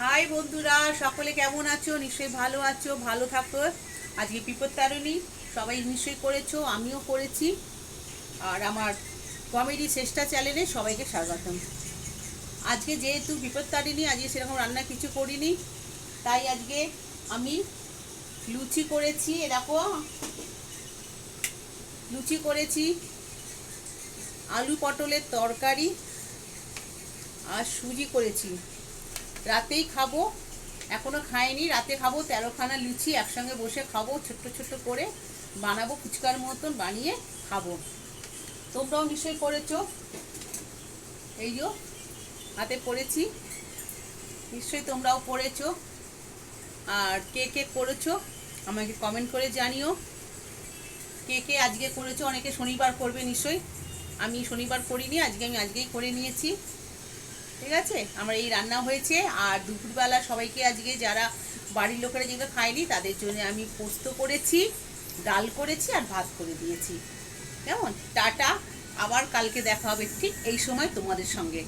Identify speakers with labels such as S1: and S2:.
S1: High বন্ধুরা, সকলে কেমন আছো? নিশ্চয়ই ভালো আছো, ভালো থাকো। আজকে বিপদ তারণী সবাই নিশ্চয়ই করেছ, আমিও করেছি। আর আমার কমেডি চেষ্টা চ্যানেলে সবাইকে স্বাগতম। আজকে যেহেতু বিপদ তারিণী আজকে সেরকম রান্না কিছু করিনি, তাই আজকে আমি লুচি করেছি এরকম লুচি করেছি, আলু পটলের তরকারি, আর সুজি করেছি। রাতেই খাব। এখনও খাইনি, রাতে খাব, তেরোখানা লুচি একসঙ্গে বসে খাব, ছোট্ট ছোট্ট করে বানাবো, ফুচকার মতন বানিয়ে খাব। তোমরাও নিশ্চয়ই করেছ। এই যো, হাতে পড়েছি। নিশ্চয়ই তোমরাও পড়েছো। আর কে কে করেছ, আমাকে কমেন্ট করে জানিও। কে কে আজকে করেছ, অনেকে শনিবার করবে নিশ্চয়ই। আমি শনিবার করিনি, আজকে আমি আজকেই করে নিয়েছি। ঠিক আছে? আমার এই রান্না হয়েছে। আর দুপুরবেলা সবাইকে আজকে যারা বাড়ির লোকেরা যেগুলো খায়নি, তাদের জন্য আমি পোস্ত করেছি, ডাল করেছি আর ভাত করে দিয়েছি। কেমন? টাটা। আবার কালকে দেখা হবে ঠিক এই সময় তোমাদের সঙ্গে।